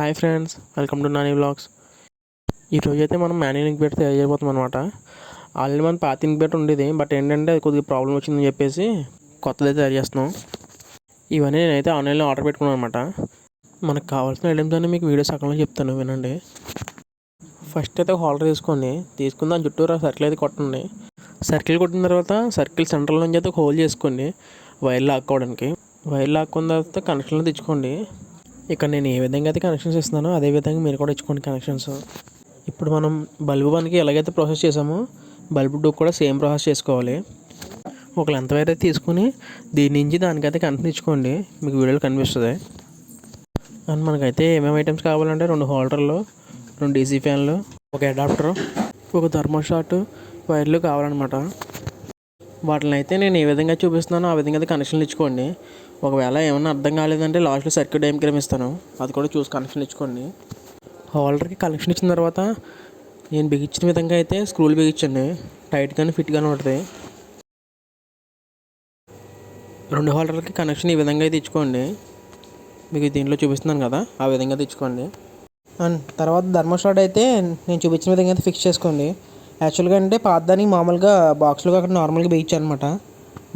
Hi friends welcome to Nani blogs. ఈరోజు అయితే మనం మాన్యుల్ ఇంక్బేటర్ తయారు చేయబోతాం అనమాట ఆల్రెడీ మన పాత ఇంక్బేటర్ ఉండేది బట్ ఏంటంటే అది కొద్దిగా ప్రాబ్లం వచ్చిందని చెప్పేసి కొత్తది తయారు చేస్తున్నాం. ఇవన్నీ నేనైతే ఆన్లైన్లో ఆర్డర్ పెట్టుకున్నాను అనమాట మనకు కావాల్సిన ఐటమ్స్ అన్నీ మీకు వీడియో సగంలో చెప్తాను వినండి. ఫస్ట్ అయితే ఒక హోల్డర్ తీసుకోండి తీసుకుని దాని చుట్టూరా సర్కిల్ అయితే కొట్టండి. సర్కిల్ కొట్టిన తర్వాత సర్కిల్ సెంటర్లో నుంచి అయితే ఒక హోల్ చేసుకోండి వైర్ లాక్కోవడానికి. వైర్ లాక్కున్న తర్వాత కనెక్షన్లో తెచ్చుకోండి. ఇక్కడ నేను ఏ విధంగా అయితే కనెక్షన్స్ ఇస్తున్నానో అదే విధంగా మీరు కూడా ఇచ్చుకోండి కనెక్షన్స్ ఇప్పుడు మనం బల్బు వన్కి ఎలాగైతే ప్రాసెస్ చేసామో బల్బు టూ కూడా సేమ్ ప్రాసెస్ చేసుకోవాలి. ఒక లెంత్ వైర్ అయితే తీసుకుని దీని నుంచి దానికైతే కనెక్షన్ ఇచ్చుకోండి. మీకు వీడియోలో కనిపిస్తుంది. అండ్ మనకైతే ఏమేమి ఐటమ్స్ కావాలంటే రెండు హోల్డర్లు రెండు డీసీ ఫ్యాన్లు ఒక అడాప్టర్ ఒక థర్మోషాట్ వైర్లు కావాలన్నమాట. వాటిని అయితే నేను ఏ విధంగా చూపిస్తున్నానో ఆ విధంగా అయితే కనెక్షన్లు ఇచ్చుకోండి. ఒకవేళ ఏమన్నా అర్థం కాలేదంటే లాస్ట్లో సర్క్యూట్ డయాగ్రామ్ ఇస్తాను. అది కూడా చూసి కనెక్షన్ ఇచ్చుకోండి. హోల్డర్కి కనెక్షన్ ఇచ్చిన తర్వాత నేను బిగించిన విధంగా అయితే స్క్రూలు బిగించండి. టైట్గానే ఫిట్గానే ఉంటుంది. రెండు హోల్డర్కి కనెక్షన్ ఈ విధంగా అయితే ఇచ్చుకోండి. మీకు దీంట్లో చూపిస్తున్నాను కదా ఆ విధంగా తెచ్చుకోండి అండ్ తర్వాత ధర్మోస్టాట్ అయితే నేను చూపించిన విధంగా అయితే ఫిక్స్ చేసుకోండి. యాక్చువల్గా అంటే పాతదానికి మామూలుగా బాక్స్లో అక్కడ నార్మల్గా వేయించానమాట.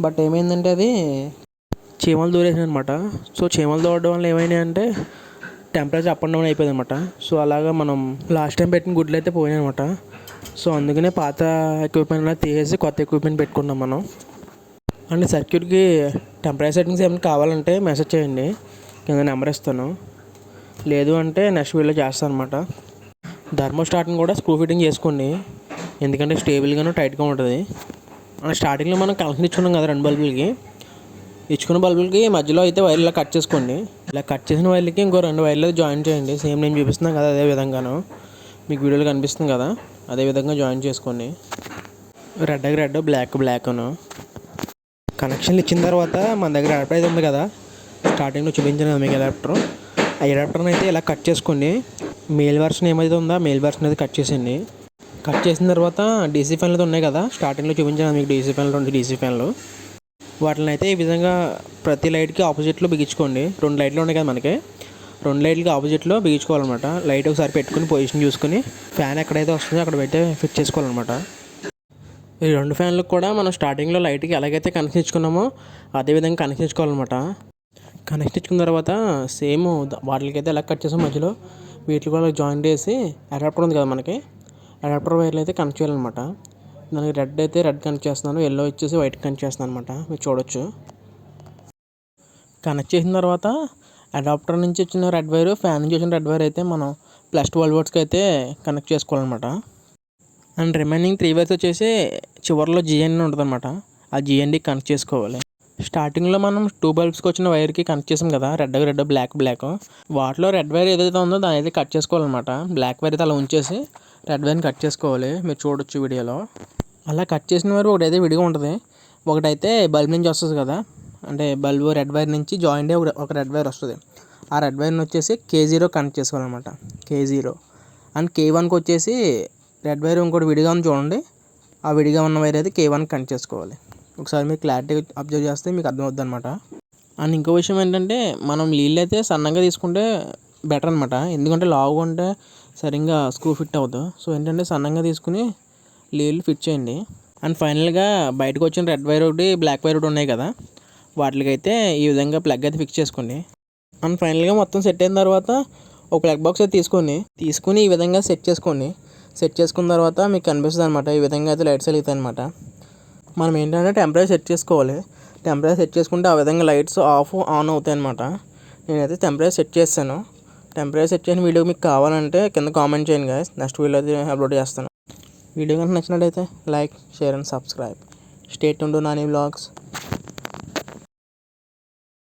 బట్ ఏమైందంటే అది చీమలు దూరేసింది అనమాట సో చీమలు దూరడం వల్ల ఏమైనా అంటే టెంపరేచర్ అప్ అండ్ డౌన్ అయిపోయింది అనమాట సో అలాగా మనం లాస్ట్ టైం పెట్టిన గుడ్లు అయితే పోయినాయి అనమాట సో అందుకనే పాత ఎక్విప్మెంట్ తీసేసి కొత్త ఎక్విప్మెంట్ పెట్టుకున్నాం మనం. అండ్ సర్క్యూట్కి టెంపరేచర్ సెట్టింగ్స్ ఏమైనా కావాలంటే మెసేజ్ చేయండి. కింద నెంబర్ ఇస్తాను. లేదు అంటే నెక్స్ట్ వీడియో చేస్తాను అనమాట ధర్మోస్టాట్ని కూడా స్క్రూ ఫిట్టింగ్ చేసుకోండి. ఎందుకంటే స్టేబుల్గాను టైట్గా ఉంటుంది. స్టార్టింగ్లో మనం కనెక్షన్ ఇచ్చుకున్నాం కదా రెండు బల్బులకి. ఇచ్చుకున్న బల్బులకి మధ్యలో అయితే వైర్లు ఇలా కట్ చేసుకోండి. ఇలా కట్ చేసిన వైర్లకి ఇంకో రెండు వైర్లు జాయిన్ చేయండి. సేమ్ నేను చూపిస్తున్నాను కదా అదే విధంగాను. మీకు వీడియోలో కనిపిస్తుంది కదా అదే విధంగా జాయిన్ చేసుకోండి. రెడ్కి రెడ్ బ్లాక్ బ్లాక్ను కనెక్షన్లు ఇచ్చిన తర్వాత మన దగ్గర అడాప్టర్ అయితే ఉంది కదా. స్టార్టింగ్లో చూపించాను కదా మీకు అడాప్టర్ ఆ అడాప్టర్ని అయితే ఇలా కట్ చేసుకోండి. మేల్ వర్షన్ ఏమైతే ఉందో మేల్ వర్షన్ అయితే కట్ చేసేయండి. కట్ చేసిన తర్వాత డీసీ ఫ్యాన్లు ఉన్నాయి కదా స్టార్టింగ్లో చూపించాను మీకు డీసీ ఫ్యాన్లు రెండు డీసీ ఫ్యాన్లు వాటిని అయితే ఈ విధంగా ప్రతి లైట్కి ఆపోజిట్లో బిగించుకోండి. రెండు లైట్లు ఉన్నాయి కదా మనకి. రెండు లైట్లకి ఆపోజిట్లో బిగించుకోవాలన్నమాట. లైట్ ఒకసారి పెట్టుకుని పొజిషన్ చూసుకుని ఫ్యాన్ ఎక్కడైతే వస్తుందో అక్కడ పెట్టి ఫిట్ చేసుకోవాలన్నమాట. ఈ రెండు ఫ్యాన్లకు కూడా మనం స్టార్టింగ్లో లైట్కి ఎలాగైతే కనెక్షన్ ఇచ్చుకున్నామో అదే విధంగా కనెక్షన్ ఇచ్చుకోవాలన్నమాట కనెక్షన్ ఇచ్చుకున్న తర్వాత సేమ్ వాటికి అయితే ఎలా కట్ చేసాం మధ్యలో వీటికి కూడా జాయింట్ చేసి అడాప్టర్ ఉంది కదా మనకి. అడాప్టర్ వైర్లు అయితే కనెక్ట్ చేయాలన్నమాట. దానికి రెడ్ అయితే రెడ్ కనెక్ట్ చేస్తున్నాను ఎల్లో వచ్చేసి వైట్ కనెక్ట్ చేస్తున్నాను అనమాట మీరు చూడొచ్చు. కనెక్ట్ చేసిన తర్వాత అడాప్టర్ నుంచి వచ్చిన రెడ్ వైర్ ఫ్యాన్ నుంచి వచ్చిన రెడ్ వైర్ అయితే మనం ప్లస్ ట్వెల్వ్ వర్డ్స్కి అయితే కనెక్ట్ చేసుకోవాలన్నమాట. అండ్ రిమైనింగ్ త్రీ వైర్స్ వచ్చేసి చివరిలో జిఎన్ ఉంటుంది అనమాట ఆ జిఎన్డి కనెక్ట్ చేసుకోవాలి. స్టార్టింగ్లో మనం టూ బల్బ్స్కి వచ్చిన వైర్కి కనెక్ట్ చేసాం కదా రెడ్ రెడ్ బ్లాక్ బ్లాక్. వాటిలో రెడ్ వైర్ ఏదైతే ఉందో దాని అయితే కట్ చేసుకోవాలన్నమాట. బ్లాక్ వైర్ అయితే అలా ఉంచేసి రెడ్ వైర్ని కట్ చేసుకోవాలి. మీరు చూడొచ్చు వీడియోలో. అలా కట్ చేసిన వారు ఒకటైతే విడిగా ఉంటుంది. ఒకటైతే బల్బ్ నుంచి వస్తుంది కదా. అంటే బల్బు రెడ్ వైర్ నుంచి జాయింట్ ఒక రెడ్ వైర్ వస్తుంది. ఆ రెడ్ వైర్ని వచ్చేసి కే జీరో కనెక్ట్ చేసుకోవాలన్నమాట. కే జీరో అండ్ కే వన్కి వచ్చేసి రెడ్ వైర్ ఇంకోటి విడిగా ఉంది చూడండి. ఆ విడిగా ఉన్న వైర్ అయితే కే వన్ కనెక్ట్ చేసుకోవాలి. ఒకసారి మీరు క్లారిటీ అబ్జర్వ్ చేస్తే మీకు అర్థమవుద్ది అనమాట అండ్ ఇంకో విషయం ఏంటంటే మనం నీళ్ళు అయితే సన్నగా తీసుకుంటే బెటర్ అనమాట ఎందుకంటే లావుగా ఉంటే సరిగ్గా స్క్రూ ఫిట్ అవ్వదు. సో ఏంటంటే సన్నంగా తీసుకుని లీళ్ళు ఫిట్ చేయండి. అండ్ ఫైనల్గా బయటకు వచ్చిన రెడ్ వైర్ ఒకటి బ్లాక్ వైర్ ఒకటి ఉన్నాయి కదా వాటికైతే ఈ విధంగా ప్లగ్ అయితే ఫిక్స్ చేసుకోండి. అండ్ ఫైనల్గా మొత్తం సెట్ అయిన తర్వాత ఒక ప్లగ్ బాక్స్ అయితే తీసుకొని తీసుకుని ఈ విధంగా సెట్ చేసుకోండి. సెట్ చేసుకున్న తర్వాత మీకు కనిపిస్తుంది అనమాట ఈ విధంగా అయితే లైట్స్ వెలుగుతాయి అనమాట మనం ఏంటంటే టెంపరేచర్ సెట్ చేసుకోవాలి. టెంపరేచర్ సెట్ చేసుకుంటే ఆ విధంగా లైట్స్ ఆఫ్ ఆన్ అవుతాయి అనమాట నేనైతే టెంపరేచర్ సెట్ చేస్తాను. టెంపరేచర్ సెట్ చేసిన వీడియో మీకు కావాలంటే కింద కామెంట్ చేయండి గాయస్ నెక్స్ట్ వీడియో అయితే అప్లోడ్ చేస్తాను. వీడియో కనుక నచ్చినట్టయితే like share and subscribe stay tuned Nani blogs